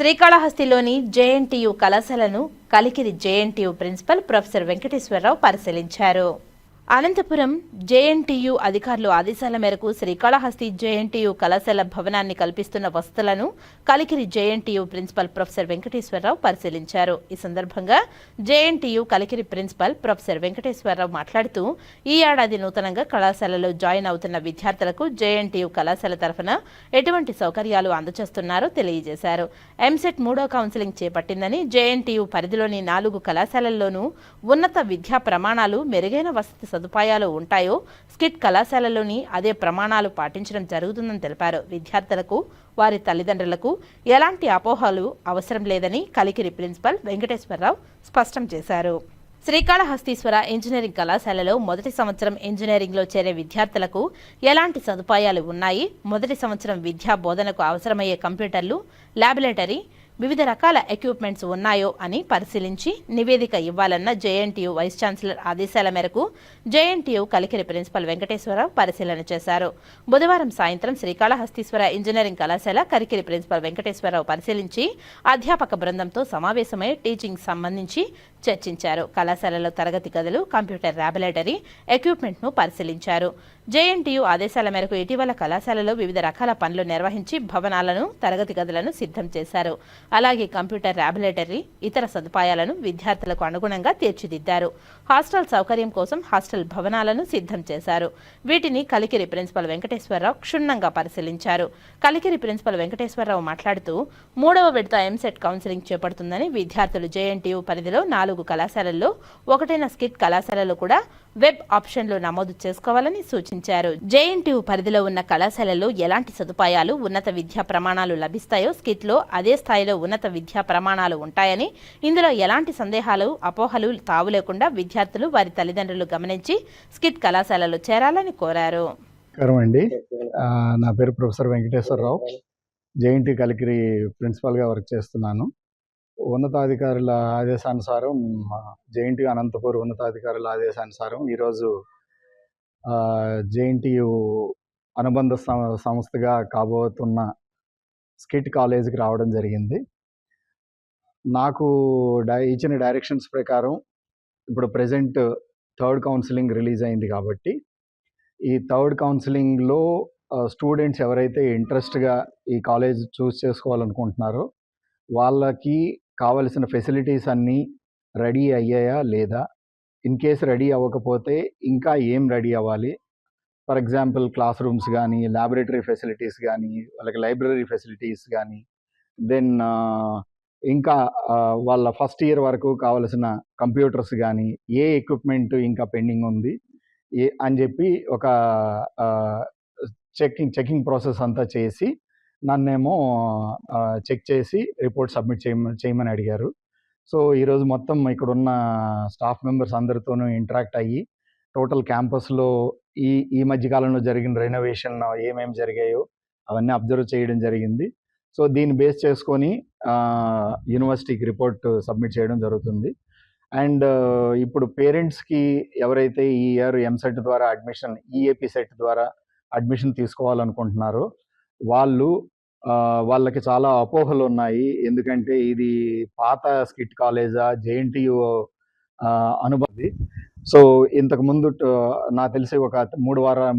శ్రీకాళహస్తిలోని JNTU కళాశాలను Kalikiri JNTU principal professor Venkateswararao పరిశీలించారు. Anantapuram JNTU అధికారులు ఆదేశాల మేరకు శ్రీకాళహస్తి జేఎన్టీయు కళాశాల భవనాన్ని కల్పిస్తున్న వసతులను Kalikiri JNTU principal professor Venkateswararao పరిశీలించారు. ఈ సందర్భంగా JNTU Kalikiri principal professor Venkateswararao మాట్లాడుతూ ఈ ఏడాది నూతనంగా కళాశాలలో జాయిన్ అవుతున్న విద్యార్థులకు జేఎన్టీయు కళాశాల తరఫున ఎటువంటి సౌకర్యాలు అందజేస్తున్నారో తెలియజేశారు. ఎంసెట్ మూడో కౌన్సిలింగ్ చేపట్టిందని జేఎన్టీయు పరిధిలోని నాలుగు కళాశాలల్లోనూ ఉన్నత విద్యా ప్రమాణాలు మెరుగైన వసతి సదుపాయాలు ఉంటాయో స్కిట్ కళాశాలలోని అదే ప్రమాణాలు పాటించడం జరుగుతుందని తెలిపారు. విద్యార్థులకు వారి తల్లిదండ్రులకు ఎలాంటి అపోహలు అవసరం లేదని కలికిరి ప్రిన్సిపల్ వెంకటేశ్వరరావు స్పష్టం చేశారు. శ్రీకాళహస్తీశ్వర ఇంజనీరింగ్ కళాశాలలో మొదటి సంవత్సరం ఇంజనీరింగ్లో చేరే విద్యార్థులకు ఎలాంటి సదుపాయాలు ఉన్నాయి? మొదటి సంవత్సరం విద్యా బోధనకు అవసరమయ్యే కంప్యూటర్లు ల్యాబొరేటరీ వివిధ రకాల ఎక్విప్మెంట్స్ ఉన్నాయో అని పరిశీలించి నివేదిక ఇవ్వాలన్న జేఎన్టీయూ వైస్ ఛాన్సలర్ ఆదేశాల మేరకు జేఎన్టీయూ కలికిరి ప్రిన్సిపల్ వెంకటేశ్వరరావు పరిశీలన చేశారు. బుధవారం సాయంత్రం శ్రీకాళహస్తీశ్వర ఇంజనీరింగ్ కళాశాల కలికిరి ప్రిన్సిపల్ వెంకటేశ్వరరావు పరిశీలించి అధ్యాపక బృందంతో సమావేశమై టీచింగ్ సంబంధించి చర్చించారు. కళాశాలలో తరగతి గదులు కంప్యూటర్ ల్యాబొరేటరీ ఎక్విప్మెంట్ను పరిశీలించారు. జేఎన్టీయు ఆదేశాల మేరకు ఇటీవల కళాశాలలో వివిధ రకాల పనులు నిర్వహించి భవనాలను తరగతి గదులను సిద్ధం చేశారు. అలాగే కంప్యూటర్ ల్యాబొరేటరీ ఇతర సదుపాయాలను విద్యార్థులకు అనుగుణంగా తీర్చిదిద్దారు. హాస్టల్ సౌకర్యం కోసం హాస్టల్ భవనాలను సిద్ధం చేశారు. వీటిని కలికిరి ప్రిన్సిపల్ వెంకటేశ్వరరావు క్షుణ్ణంగా పరిశీలించారు. కలికిరి ప్రిన్సిపల్ వెంకటేశ్వరరావు మాట్లాడుతూ మూడవ విడత ఎంసెట్ కౌన్సిలింగ్ చేపడుతుందని విద్యార్థులు జేఎన్టీయు పరిధిలో నాలుగు కళాశాలల్లో ఒకటైన స్కిట్ కళాశాలలో కూడా వెబ్ ఆప్షన్లు నమోదు చేసుకోవాలని సూచించారు. జేఎన్టీయు పరిధిలో ఉన్న కళాశాలలో ఎలాంటి సదుపాయాలు ఉన్నత విద్యా ప్రమాణాలు లభిస్తాయో స్కిట్లో అదే స్థాయిలో ఉన్నత విద్యా ప్రమాణాలు ఉంటాయని ఇందులో ఎలాంటి సందేహాలు అపోహలు తావు లేకుండా విద్యార్థులు వారి తల్లిదండ్రులు గమనించి స్కిట్ కళాశాలలో చేరాలని కోరారు. అండి నా పేరు ప్రొఫెసర్ వెంకటేశ్వరరావు. జేఎన్టీ కలికిరి ప్రిన్సిపాల్గా వర్క్ చేస్తున్నాను. ఉన్నతాధికారుల ఆదేశానుసారం జేఎన్టీ అనంతపూర్ ఉన్నతాధికారుల ఆదేశానుసారం ఈరోజు జేఎన్టీయు అనుబంధ సం- సంస్థగా కాబోతున్న స్కిట్ కాలేజీకి రావడం జరిగింది. నాకు డై ఇచ్చిన డైరెక్షన్స్ ప్రకారం ఇప్పుడు ప్రజెంట్ థర్డ్ కౌన్సిలింగ్ రిలీజ్ అయింది కాబట్టి ఈ థర్డ్ కౌన్సిలింగ్లో స్టూడెంట్స్ ఎవరైతే ఇంట్రెస్ట్గా ఈ కాలేజ్ చూస్ చేసుకోవాలనుకుంటున్నారో వాళ్ళకి కావలసిన ఫెసిలిటీస్ అన్నీ రెడీ అయ్యాయా లేదా? ఇన్ కేస్ రెడీ అవ్వకపోతే ఇంకా ఏం రెడీ అవ్వాలి? ఫర్ ఎగ్జాంపుల్ క్లాస్ రూమ్స్ కానీ ల్యాబొరేటరీ ఫెసిలిటీస్ కానీ వాళ్ళకి లైబ్రరీ ఫెసిలిటీస్ కానీ దెన్ ఇంకా వాళ్ళ ఫస్ట్ ఇయర్ వరకు కావలసిన కంప్యూటర్స్ కానీ ఏ ఎక్విప్మెంట్ ఇంకా పెండింగ్ ఉంది? ఏ అని చెప్పి ఒక చెకింగ్ చెకింగ్ ప్రాసెస్ అంతా చేసి నన్నేమో చెక్ చేసి రిపోర్ట్ సబ్మిట్ చేయమని చేయమని అడిగారు. సో ఈరోజు మొత్తం ఇక్కడ ఉన్న స్టాఫ్ మెంబర్స్ అందరితోనూ ఇంటరాక్ట్ అయ్యి టోటల్ క్యాంపస్లో ఈ ఈ మధ్యకాలంలో జరిగిన రెనోవేషన్ ఏమేమి జరిగాయో అవన్నీ అబ్జర్వ్ చేయడం జరిగింది. సో దీన్ని బేస్ చేసుకొని యూనివర్సిటీకి రిపోర్ట్ సబ్మిట్ చేయడం జరుగుతుంది. అండ్ ఇప్పుడు పేరెంట్స్కి ఎవరైతే ఈ ఇయర్ ఎంసెట్ ద్వారా అడ్మిషన్ ఈఏపీ సెట్ ద్వారా అడ్మిషన్ తీసుకోవాలనుకుంటున్నారో వాళ్ళు ఆ, వాళ్ళకి చాలా అపోహలు ఉన్నాయి. ఎందుకంటే ఇది పాత స్కిట్ కాలేజా? జేఎన్టీయు అనుభవం సో ఇంతకు ముందు నాకు తెలిసి ఒక మూడు వార